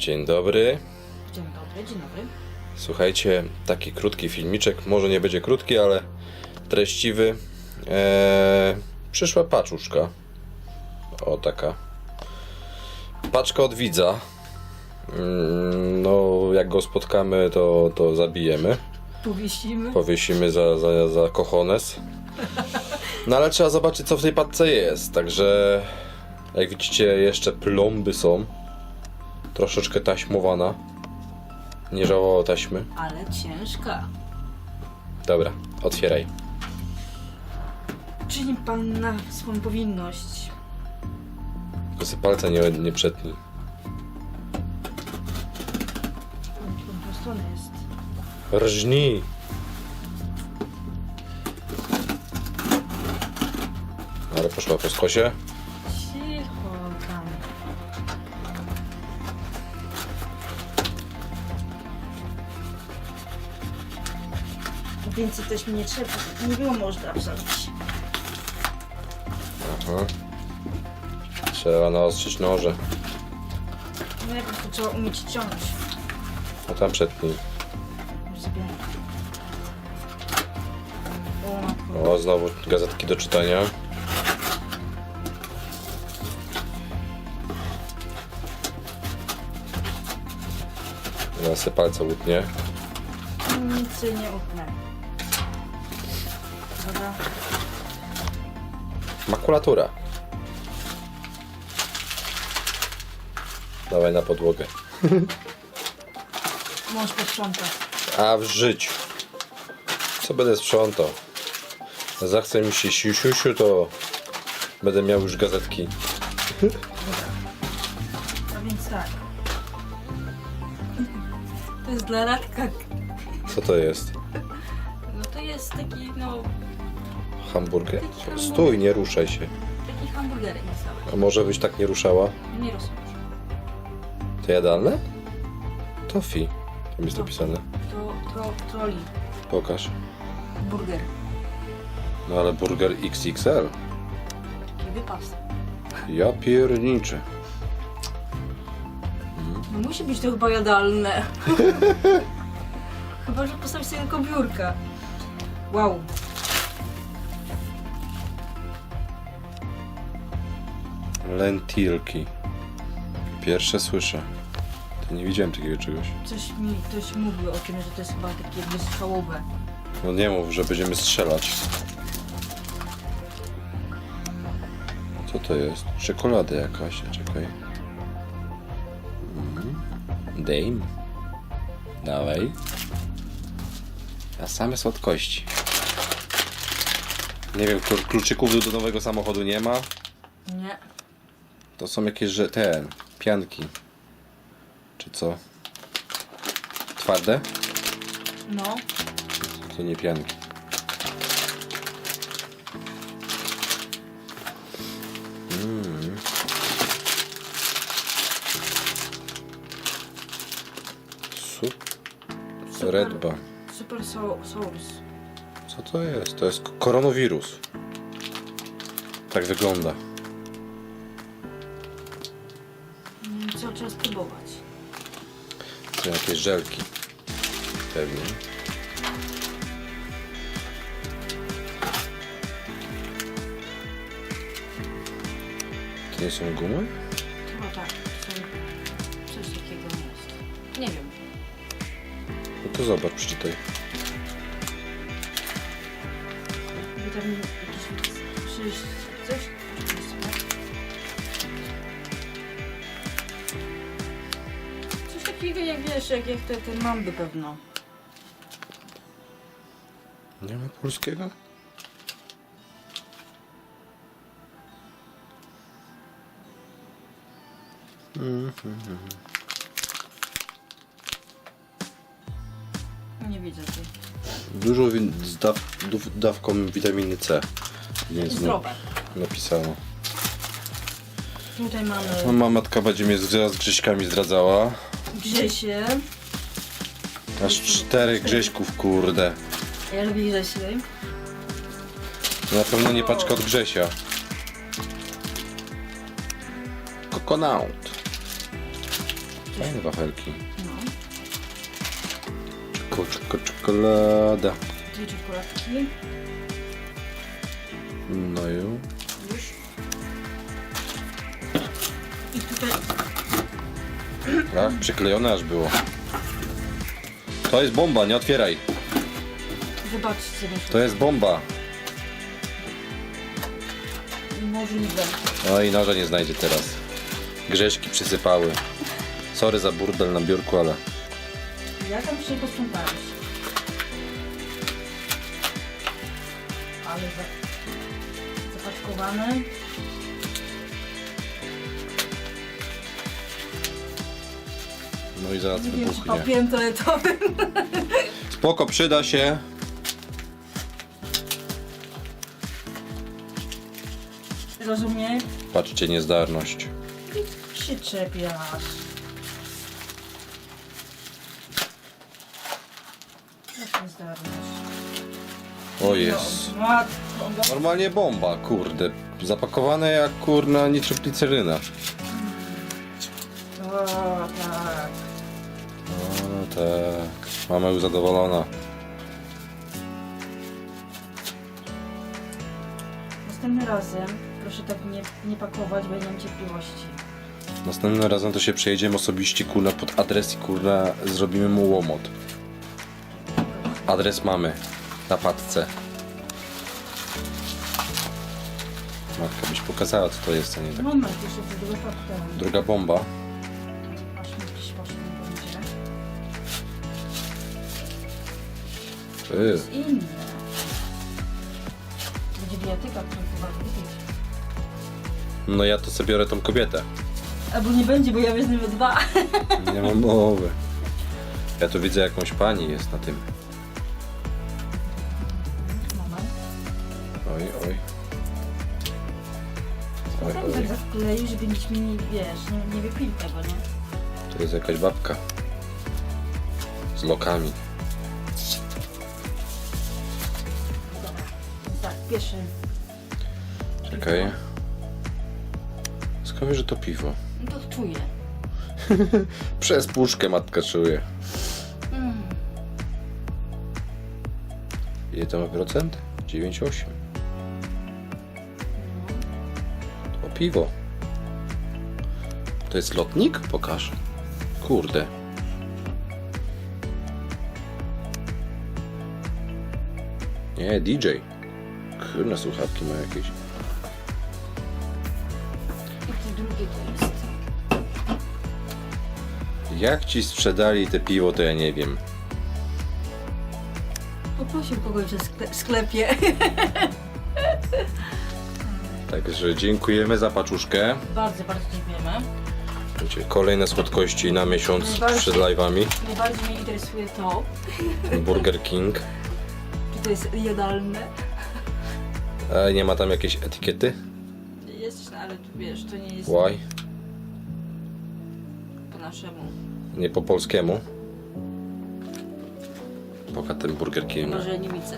Dzień dobry. Dzień dobry, dzień dobry. Słuchajcie, taki krótki filmiczek. Może nie będzie krótki, ale treściwy. Eee, przyszła paczuszka. O, taka. Paczka od widza. Mm, No, jak go spotkamy, to, to zabijemy. Powiesimy. Powiesimy za, za, za kochones. No ale trzeba zobaczyć, co w tej paczce jest. Także, jak widzicie, jeszcze plomby są. Troszeczkę taśmowana. Nie żałowało taśmy. Ale ciężka. Dobra, otwieraj. Czyni pan na swoją powinność. Tylko sobie palca nie, nie przetnij. Stronę jest? Rżnij! Ale poszła po skosie. Cicho tam. Więcej też mi nie trzeba. Nie było można wsadzić. Aha. Trzeba naostrzyć noże. No jak to trzeba umieć ciąć. A tam przetnij. Już sobie. O, znowu gazetki do czytania. Teraz sobie palce łutnie. Nic nie utnę. Dobra. Makulatura. Dawaj na podłogę. Mąż posprząta. A w życiu. Co będę sprzątał? Zachce mi się siusiusiu, to będę miał już gazetki. A więc tak. To jest dla Radka. Co to jest? No to jest taki, no, Hamburger? Stój, nie ruszaj się. taki hamburgerek cały. A może byś tak nie ruszała? Nie rozumiem. To jadalne? Tofi. Tam jest napisane. To, to, troli. Pokaż. Burger. No ale burger XXL. Taki wypas. Ja pierniczę. No musi być to chyba jadalne. chyba, że postawić sobie tylko biurka. Wow. Lentilki. Pierwsze słyszę. To nie widziałem takiego czegoś. Coś mi ktoś mówił o tym, że to jest chyba takie schałowe. No nie mów, że będziemy strzelać. Co to jest? Czekolada jakaś, czekaj. Mm. Dame. Dawaj. A same słodkości. Nie wiem, klu- kluczyków do nowego samochodu nie ma. Nie. To są jakieś, że te pianki. Czy co? Twarde? No. To nie pianki. Mm. Super. Redba. Super so. Co to jest? To jest koronawirus. Tak wygląda. Trzeba spróbować. To jakieś żelki. Pewnie. To nie są gumy? Chyba tak. Coś, coś takiego jest. Nie wiem. No to zobacz, przeczytaj. Witamin jakiś... Coś... coś? Coś takiego jak wiesz, jak, jak te, te mamby pewno. Nie ma polskiego? Nie widzę tej. Dużo win- z daw- dów- dawką witaminy C. Więc Zdrowe. napisano. Tutaj mamy No, matka będzie mnie z, z Grześkami zdradzała. Grzesie. Aż czterech Grześków, kurde. Ja lubię Grzesie. Na pewno nie paczka od Grzesia. Coconut. Fajne wafelki. No. Czeko, czeko, czekolada. Dwie czekoladki. No Już. I tutaj Ach, przyklejone aż było. To jest bomba, nie otwieraj. zobaczcie. To jest bomba. Możliwe. No i noża nie znajdzie teraz. Grzeszki przysypały. Sorry za burdel na biurku, ale Ja tam się posprzątałeś. Ale za... zapaczkowane. No i zaraz wybuchnie. papierem toaletowym. Spoko, przyda się. Rozumiem? Patrzcie, niezdarność. się czepiasz. Jak nie? O jest. No, matko, no. Normalnie bomba, kurde. Zapakowane jak kurna nitrogliceryna. O, tak. O tak. Mama już zadowolona. Następnym razem proszę tak nie, nie pakować, bo ja nie mam cierpliwości. Następnym razem to się przejedziemy osobiście kurna pod adres i kurna zrobimy mu łomot. Adres mamy na patce. Matka byś pokazała co to jest, a nie tak. Moment, jeszcze papkę. Druga bomba. Ty. jest inne. Będzie bijatyka, którą chyba kupić. No ja to sobie biorę tą kobietę. Albo nie będzie, bo ja wezmę dwa. Nie mam mowy. Ja tu widzę jakąś pani jest na tym. Moment. Oj, oj. Oj, oj. tak zakleił, żeby nikt mi nie, wiesz, nie, nie wypili tego, nie? To jest jakaś babka. Z lokami. Pierwszy. Czekaj. Skąd wiesz, że to piwo? No to czuję. Przez puszkę matka czuje. Mm. Ile to ma procent? 9,8. To piwo. To jest lotnik? Pokaż. Kurde. Nie, DJ. Kurde, słuchawki ma jakieś. I to drugie to jest. Jak ci sprzedali te piwo, to ja nie wiem. Poprosił kogoś w skle- sklepie. Także dziękujemy za paczuszkę. bardzo, bardzo dziękujemy. Wiecie, kolejne słodkości na miesiąc przed live'ami. Najbardziej mnie interesuje to, Burger King. czy to jest jadalne. A nie ma tam jakiejś etykiety? Jest, ale tu wiesz, to nie jest Why? po naszemu. Nie po polskiemu. Poka ten Burger King. Może Niemice.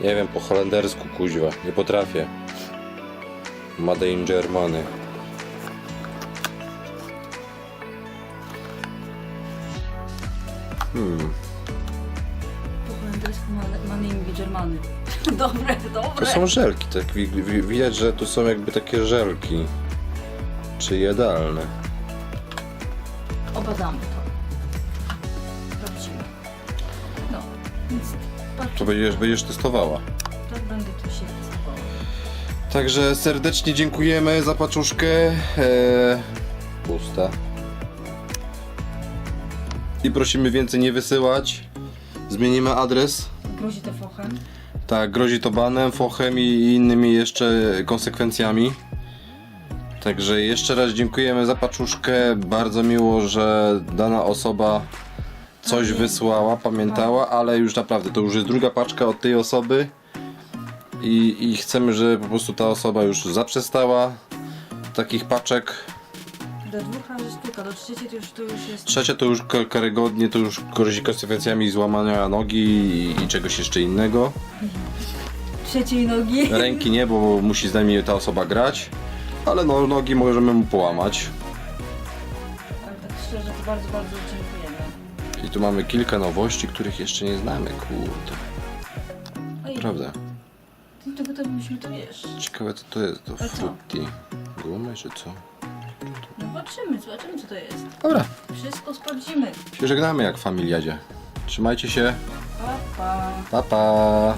Nie wiem, po holendersku kuźwa. Nie potrafię. Made in Germany. Hmm. Manning Germany. dobre, To dobre. są żelki, tak wi- wi- widać, że tu są jakby takie żelki. Czy jadalne? Obadamy to. Sprawdzimy. No, więc To będziesz, będziesz testowała. tak będę tu się testowała. Także serdecznie dziękujemy za paczuszkę. Eee, pusta. I prosimy więcej nie wysyłać. Zmienimy adres. Grozi to fochem. Tak, grozi to banem, fochem i innymi jeszcze konsekwencjami. Także jeszcze raz dziękujemy za paczuszkę. Bardzo miło, że dana osoba coś wysłała, pamiętała, ale już naprawdę to już jest druga paczka od tej osoby. I, I chcemy, żeby po prostu ta osoba już zaprzestała takich paczek. Do dwóch razy sztuka, do trzeciej to już, to już jest... Trzecia to już ka- karygodnie, to już grozi konsekwencjami złamania nogi i, i czegoś jeszcze innego. Trzeciej nogi. Ręki nie, bo musi z nami ta osoba grać. Ale no, nogi możemy mu połamać. Ale tak szczerze, to bardzo, bardzo dziękujemy. I tu mamy kilka nowości, których jeszcze nie znamy, kurde. Oj, Prawda. ty to gotowiliśmy to wiesz. Ciekawe co to jest, to A co? frutti. Gumy czy co? Zobaczymy, zobaczymy co to jest. Dobra, Wszystko sprawdzimy. się żegnamy jak w familiadzie. Trzymajcie się. Pa, pa. Pa pa.